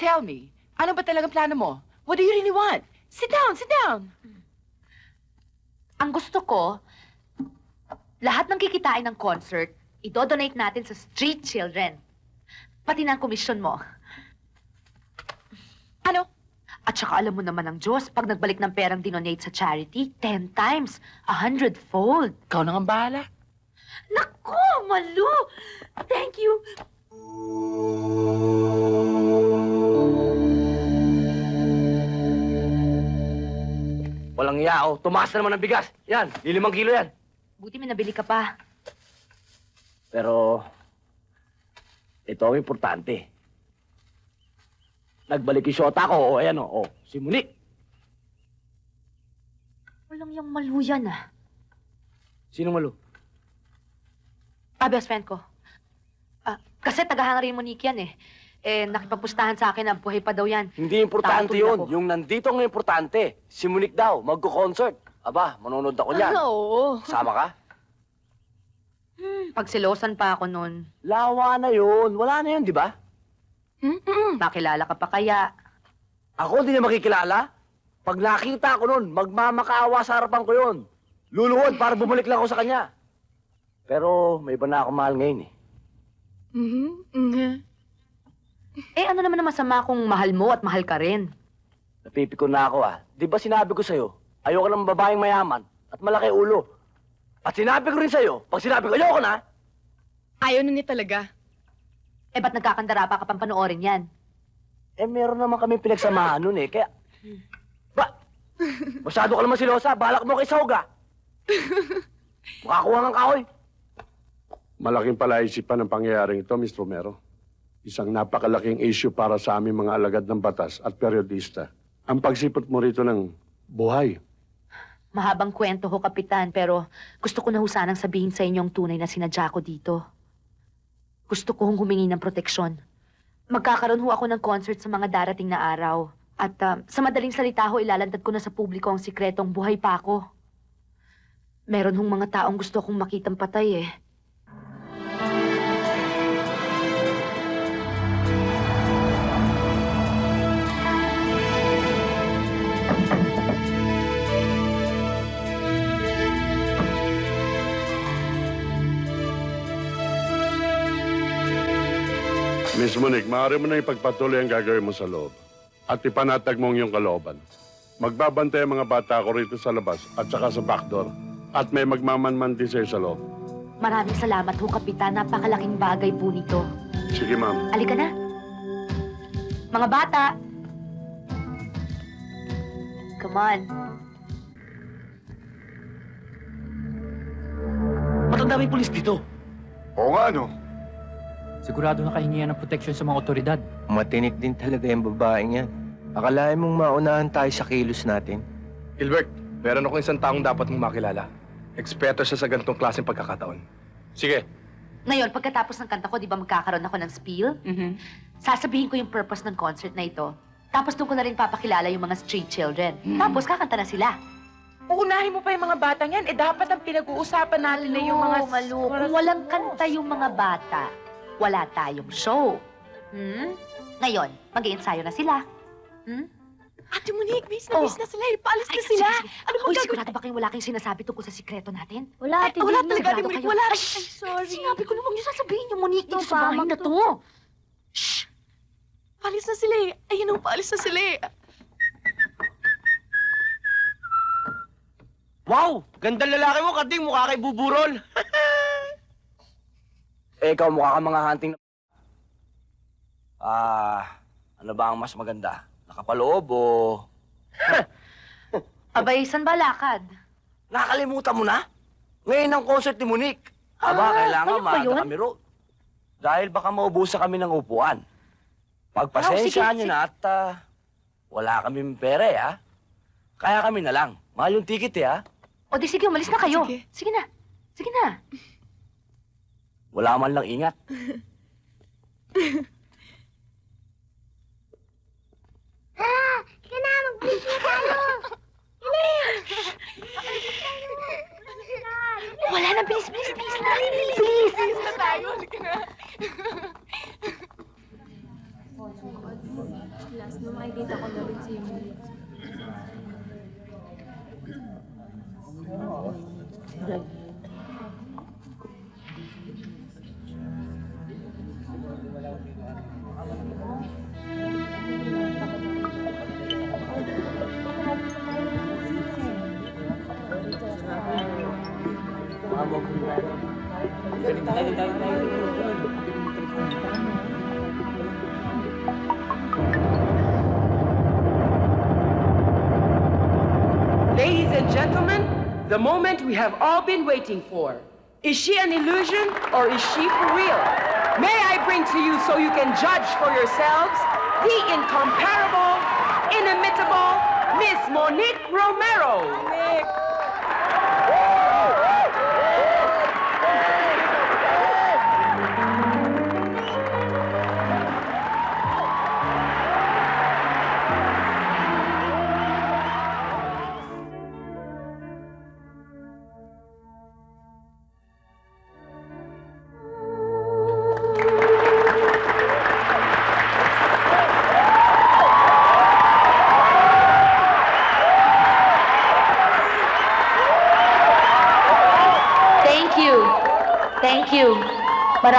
Tell me, ano ba talagang plano mo? What do you really want? Sit down, sit down. Ang gusto ko, lahat ng kikitain ng concert, idodonate natin sa street children. Pati na ang komisyon mo. Ano? At saka alam mo naman ang Diyos, pag nagbalik ng perang dinonate sa charity, ten times, a hundredfold. Ikaw nang ang bahala. Naku, Malu! Thank you. Walang iya, oh. Tumaas na naman ang bigas. Yan, lilimang kilo yan. Buti may nabili ka pa. Pero, ito ang importante. Nagbalik yung shota ko, o ayan, o, oh, si Monique. Walang yung Malu yan, ah. Sino malo? Ah, best friend ko. Ah, kasi tagahanga rin mo Nick yan, eh. Eh, nakipagpustahan sa akin na buhay pa daw yan. Hindi importante Tatol yun. ako. Yung nandito ang importante. Si Monique daw, magko-concert. Aba, manonood ako niyan. Oo. Sama ka? Pagsilosan pa ako nun. Lawa na yun. Wala na yun, di ba? Nakilala ka pa kaya? Ako hindi na makikilala. Pag nakita ko nun, magmamakaawa sa harapan ko yun. Luluhod para bumalik lang ako sa kanya. Pero may iba na ako mahal ngayon eh. Mhm, mhm. Eh, ano naman ang masama kung mahal mo at mahal ka rin? Napipikon na ako ah. Di ba sinabi ko sa'yo, ayoko ng babaeng mayaman at malaki ulo. At sinabi ko rin sa'yo, pag sinabi ko ayoko na, Ayaw na niya talaga. Eh, ba't nagkakandara pa ka pang panoorin yan? eh meron naman kami pinagsamahan nun eh. Kaya, ba, masyado ka naman silosa, balak mo kay Sauga. Makakuha ng kahoy. Malaking palaisipan ang pangyayaring ito, Mr. Romero. Isang napakalaking issue para sa aming mga alagad ng batas at periodista. Ang pagsipot mo rito ng buhay. Mahabang kwento ho, Kapitan, pero gusto ko na ho sanang sabihin sa inyong tunay na sinadya ko dito. Gusto ko hong humingi ng proteksyon. Magkakaroon ho ako ng concert sa mga darating na araw. At ah, sa madaling salita ho, ilalantad ko na sa publiko ang sikretong buhay pa ako. Meron hong mga taong gusto kong makitang patay eh. Miss Monique, maaari mo na ipagpatuloy ang gagawin mo sa loob. At ipanatag mo ang iyong kalooban. Magbabantay ang mga bata ko rito sa labas at saka sa backdoor. At may magmamanman din sa'yo sa loob. Maraming salamat ho, Kapitan. Napakalaking bagay po nito. Sige, ma'am. Alika na. Mga bata! Come on. Ba't ang daming pulis dito? Oo nga, no? Sigurado nakahingi yan ng proteksyon sa mga otoridad. Matinik din talaga yung babaeng yan. Akalain mong maunahan tayo sa kilos natin. Gilbert, meron ako isang taong dapat mong makilala. Eksperto siya sa ganitong klaseng pagkakataon. Sige, Ngayon, pagkatapos ng kanta ko, di ba magkakaroon ako ng spiel? Mhm. Sasabihin ko yung purpose ng concert na ito. Tapos doon ko na rin papakilala yung mga street children. Tapos kakanta na sila. Uunahin mo pa yung mga batang yan. Eh, dapat ang pinag-uusapan natin na yung mga... Oo, Malu, kung walang kanta yung mga bata, wala tayong show. Hmm? Ngayon, mag ensayo na sila. Hmm? Ate Monique, bis Oh. na bis na sila. Paalis Ay, na sila. Ano bang gagawin? sigurado ba kayong wala kayong sinasabi tungkol sa sikreto natin? Wala, Ate Wala Dina. talaga, Ate Monique. Wala. Ay, sorry. Sinabi ko na huwag niyo sasabihin yung Monique dito No, sa bahay pa, na to. Shh! Paalis na sila eh. Ayun ang paalis na sila eh. Wow! Ganda lalaki mo, kading mukha kay buburol. Eh, ikaw mukha ka mga hunting na... Ah, ano ba ang mas maganda? Nakapaloob o... Abay, saan ba lakad? Nakalimutan mo na? Ngayon ang concert ni Monique. Aba, Ah, kailangan ba maaga yun? kami road. Dahil baka maubusan kami ng upuan. Pagpasensyahan Oh, sige, nyo na at ah, wala kami pera eh, ha? Kaya kami na lang. Mahal yung ticket eh, ha? O di sige, umalis na kayo. Sige. Sige na. Sige na. Wala man lang ingat. Sige na, mag-break na tayo. Wala na, bilis, bilis, bilis na. Bilis. Bilis na tayo. Halika na. Ladies and gentlemen, the moment we have all been waiting for. Is she an illusion or is she for real? May I bring to you so you can judge for yourselves the incomparable, inimitable Miss Monique Romero. Thank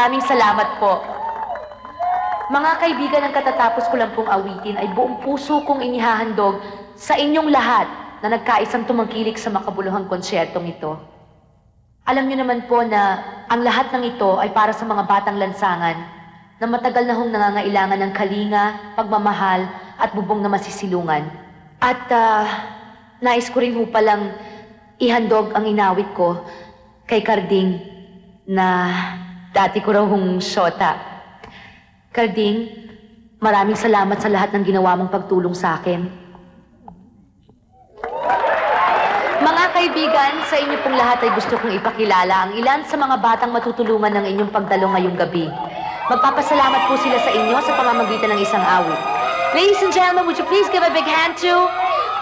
Maraming salamat po. Mga kaibigan, ang katatapos ko lang pong awitin ay buong puso kong inihahandog sa inyong lahat na nagkaisang tumangkilik sa makabuluhang konsyertong ito. Alam niyo naman po na ang lahat ng ito ay para sa mga batang lansangan na matagal na hong nangangailangan ng kalinga, pagmamahal at bubong na masisilungan. At ah, nais ko rin ho palang ihandog ang inawit ko kay Carding na dati ko raw hong syota. Carding, maraming salamat sa lahat ng ginawa mong pagtulong sa akin. Mga kaibigan, sa inyo pong lahat ay gusto kong ipakilala ang ilan sa mga batang matutulungan ng inyong pagdalo ngayong gabi. Magpapasalamat po sila sa inyo sa pamamagitan ng isang awit. Ladies and gentlemen, would you please give a big hand to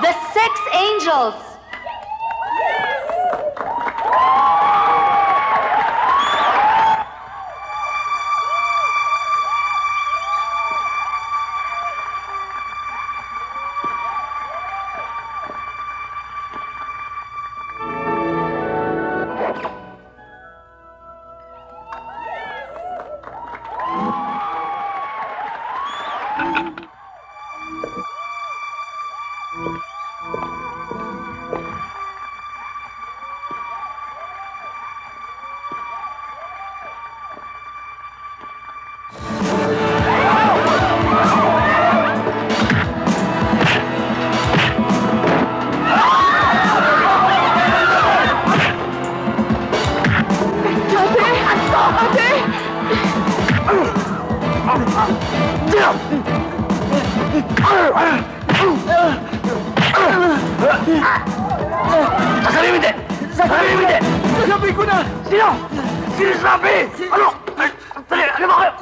the Six Angels? Sino? Sino sabi? Ano? Ay, Dali, ano ba kayo?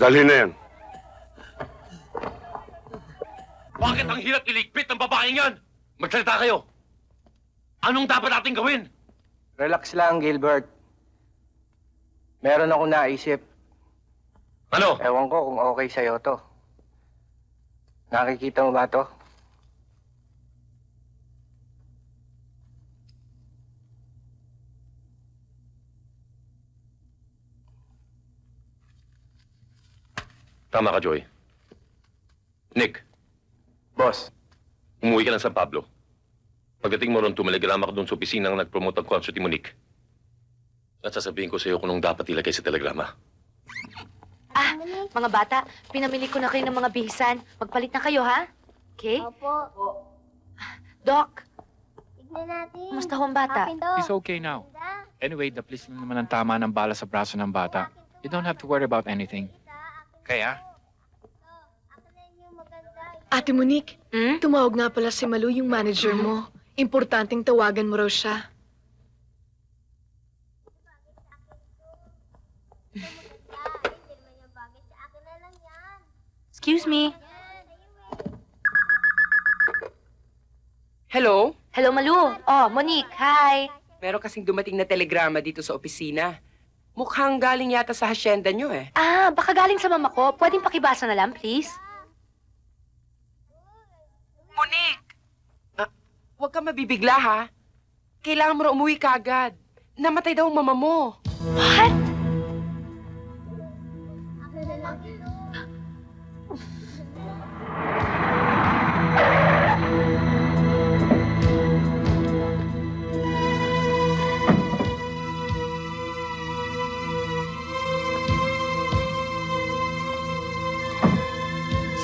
Dalhin na yan. Bakit ang hirap iligpit ng babaeng yan? Magsalita kayo. Anong dapat natin gawin? Relax lang, Gilbert. Meron akong naisip. Ano? Ewan ko kung okay sa'yo to. Nakikita mo ba to? Tama ka, Joy. Nick, Boss, umuwi ka ng San Pablo. Pagdating mo ron, tumaligrama ka doon sa opisina ng nag-promote ng concert ni Monique. At sasabihin ko sa iyo kung anong dapat ilagay sa telegrama. Ah, mga bata, pinamili ko na kayo ng mga bihisan. Magpalit na kayo, ha? Okay? Opo. Doc, Tignan natin. kumusta ho ang bata? Akin to. He's okay now. Anyway, the police lang naman ang tama ng bala sa braso ng bata. You don't have to worry about anything. Kaya? Ate Monique, Hmm? tumawag nga pala si Malu yung manager mo. Importanteng tawagan mo raw siya. Maganda. Hindi naman yung bagay sa akin na lang yan. Excuse me. Hello? Hello, Malu. Oh, Monique, hi. Meron kasing dumating na telegrama dito sa opisina. Mukhang galing yata sa hasyenda nyo eh. Ah, baka galing sa mama ko. Pwedeng pakibasa na lang, please? Monique! Ah, huwag ka mabibigla ha. Kailangan mo na umuwi kaagad. Namatay daw ang mama mo. What?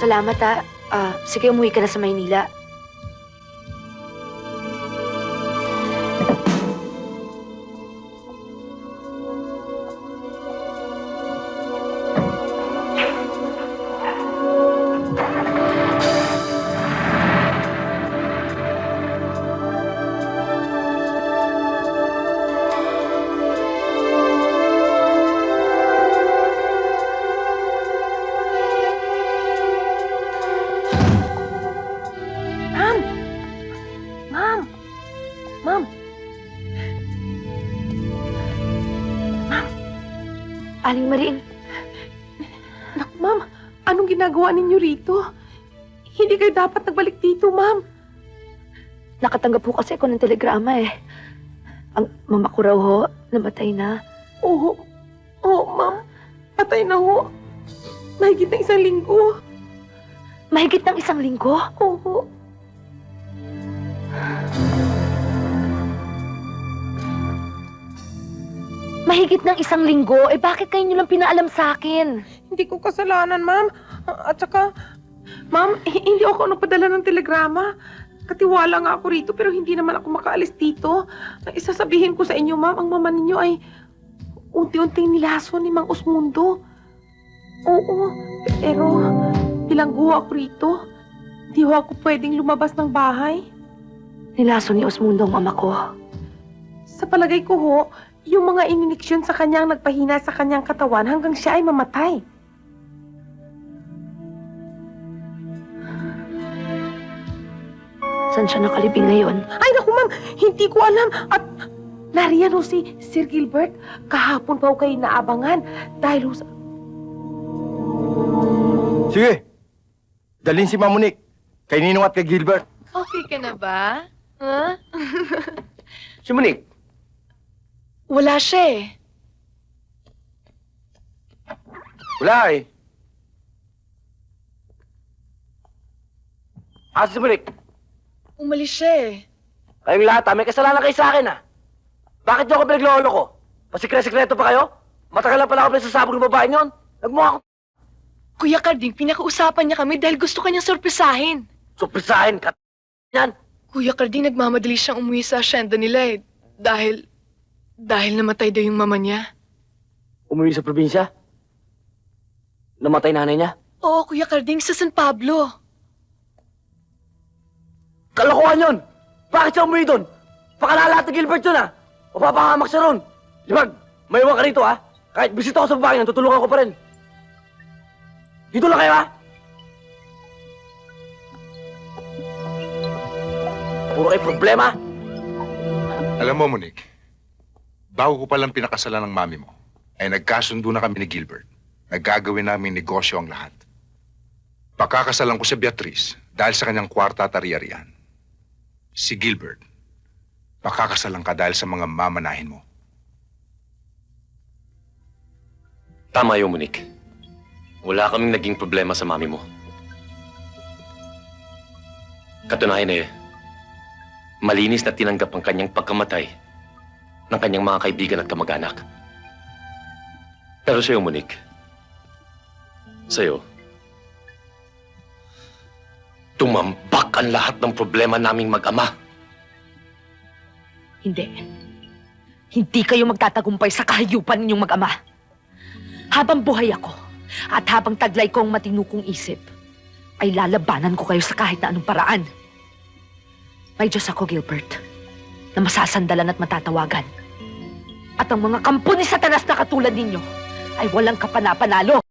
Salamat ah. Ah, sige, umuwi ka na sa Maynila. Aling Maring, Naku, ma'am. Anong ginagawa ninyo rito? Hindi kayo dapat nagbalik dito, ma'am. nakatanggap po kasi ako ng telegrama eh. Ang mama ko raw ho, namatay na. Oo. Oo, ma'am. Patay na ho. Mahigit na isang linggo. Mahigit ng isang linggo? Oo. Mahigit ng isang linggo? Eh bakit kayo nyo lang pinaalam sa akin? Hindi ko kasalanan, ma'am. At saka, ma'am, hindi ako nagpadala ng telegrama. Katiwala nga ako rito, pero hindi naman ako makaalis dito. Isasabihin ko sa inyo, ma'am, ang mama ninyo ay unti-unting nilaso ni Mang Osmundo. Oo, pero bilanggo ako rito. Di ho ako pwedeng lumabas ng bahay. Nilaso ni Osmundo ang mama ko. Sa palagay ko ho, yung mga ininiksyon sa kanyang nagpahina sa kanyang katawan hanggang siya ay mamatay. Saan siya nakalibing ngayon? Ay, naku ma'am, hindi ko alam. At nariyan ho si Sir Gilbert. Kahapon pa ho kayo naabangan dahil ho sa... Sige. Dalhin si Mamunik. Kay Ninong at kay Gilbert. Okay ka na ba? Ha? Si Monique, Wala siya eh. wala eh. Asa si Monique? Umalis siya eh. Kayong lahat ha, may kasalanan kayo sa akin ha. Bakit niyo ako pinaglolo ko? Pasikre-sikreto pa kayo? Matagal na pala ako pinasasabog ng babae niyon. Nagmukha ko Kuya Carding, pinakausapan niya kami dahil gusto kanyang sorpresahin. suprisahin ka. Yan. Kuya Carding, nagmamadali siyang umuwi sa asyenda nila eh. Dahil... Dahil namatay daw yung mama niya. Umuwi sa probinsya. Namatay nanay niya. Oo, Kuya Carding, sa San Pablo. Kalokohan yun! Bakit siya umuwi doon? Pakalala ni Gilbert yun ha! Mapapangamak siya ron! Libag, may iwan ka rito ha! Kahit bisita ako sa babae, tutulungan ko pa rin. Dito lang kayo ha! Puro kayo problema. Alam mo, Monique, bago ko palang pinakasalan ng mami mo, ay nagkasundo na kami ni Gilbert. Nagkagawin namin negosyo ang lahat. Pakakasalan ko si Beatrice dahil sa kanyang kwarta at ari-arian. Si Gilbert, pakakasalan ka dahil sa mga mamanahin mo. Tama yun, Monique. Wala kaming naging problema sa mami mo. Katunayan eh, malinis na tinanggap ang kanyang pagkamatay ng kanyang mga kaibigan at kamag-anak. Pero sa'yo, Monique, sa'yo, tumambak ang lahat ng problema naming mag-ama. Hindi. Hindi kayo magtatagumpay sa kahayupan ninyong mag-ama. Habang buhay ako, at habang taglay ko ang matinukong isip, ay lalabanan ko kayo sa kahit na anong paraan. May Diyos ako, Gilbert, na masasandalan at matatawagan. At ang mga kampo ni Satanas na katulad ninyo ay walang kapanapanalo.